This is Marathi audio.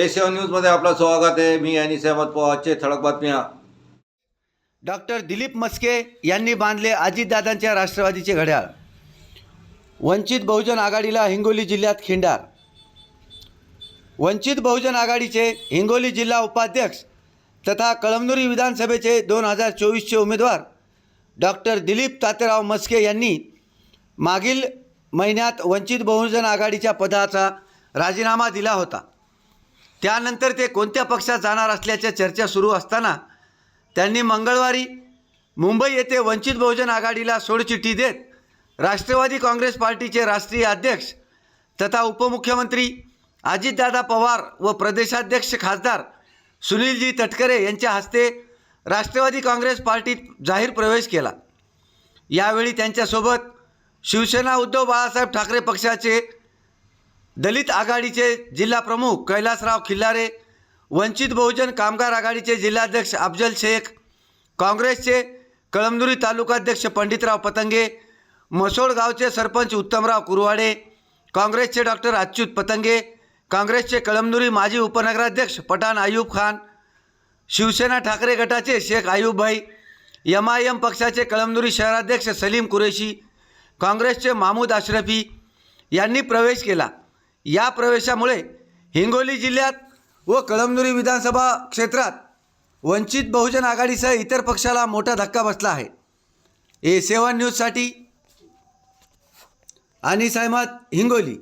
ए सेवन न्यूजमध्ये आपलं स्वागत आहे. मी आणि सहमत पवारचे ठळक बातम्या. डॉक्टर दिलीप मस्के यांनी बांधले अजितदादांच्या राष्ट्रवादीचे घड्याळ. वंचित बहुजन आघाडीला हिंगोली जिल्ह्यात खिंडार. वंचित बहुजन आघाडीचे हिंगोली जिल्हा उपाध्यक्ष तथा कळमनुरी विधानसभेचे दोन हजार चोवीसचे उमेदवार डॉक्टर दिलीप तातेराव मस्के यांनी मागील महिन्यात वंचित बहुजन आघाडीच्या पदाचा राजीनामा दिला होता. त्यानंतर ते कोणत्या पक्षात जाणार असल्याच्या चर्चा सुरू असताना त्यांनी मंगळवारी मुंबई येथे वंचित बहुजन आघाडीला सोडचिठ्ठी देत राष्ट्रवादी काँग्रेस पार्टीचे राष्ट्रीय अध्यक्ष तथा उपमुख्यमंत्री अजितदादा पवार व प्रदेशाध्यक्ष खासदार सुनीलजी तटकरे यांच्या हस्ते राष्ट्रवादी काँग्रेस पार्टीत जाहीर प्रवेश केला. यावेळी त्यांच्यासोबत शिवसेना उद्धव बाळासाहेब ठाकरे पक्षाचे दलित आघाडीचे जिल्हा प्रमुख कैलासराव खिल्लारे वंचित बहुजन कामगार आघाडीचे जिल्हाध्यक्ष अफजल शेख काँग्रेसचे कळमनुरी तालुकाध्यक्ष पंडितराव पतंगे मसोड गावचे सरपंच उत्तमराव कुरवाडे काँग्रेसचे डॉक्टर अच्युत पतंगे काँग्रेसचे कळमनुरी माजी उपनगराध्यक्ष पठाण आयुब खान शिवसेना ठाकरे गटाचे Sheikh Ayubbhai M I M पक्षाचे कळमनुरी शहराध्यक्ष सलीम कुरेशी काँग्रेसचे मामूद अशरफी यांनी प्रवेश केला. या प्रवेशामुळे हिंगोली जिल्ह्यात व कळमनुरी विधानसभा क्षेत्रात वंचित बहुजन आघाडीसह इतर पक्षाला मोठा धक्का बसला आहे. ए सेवन न्यूजसाठी आणि सहमत हिंगोली.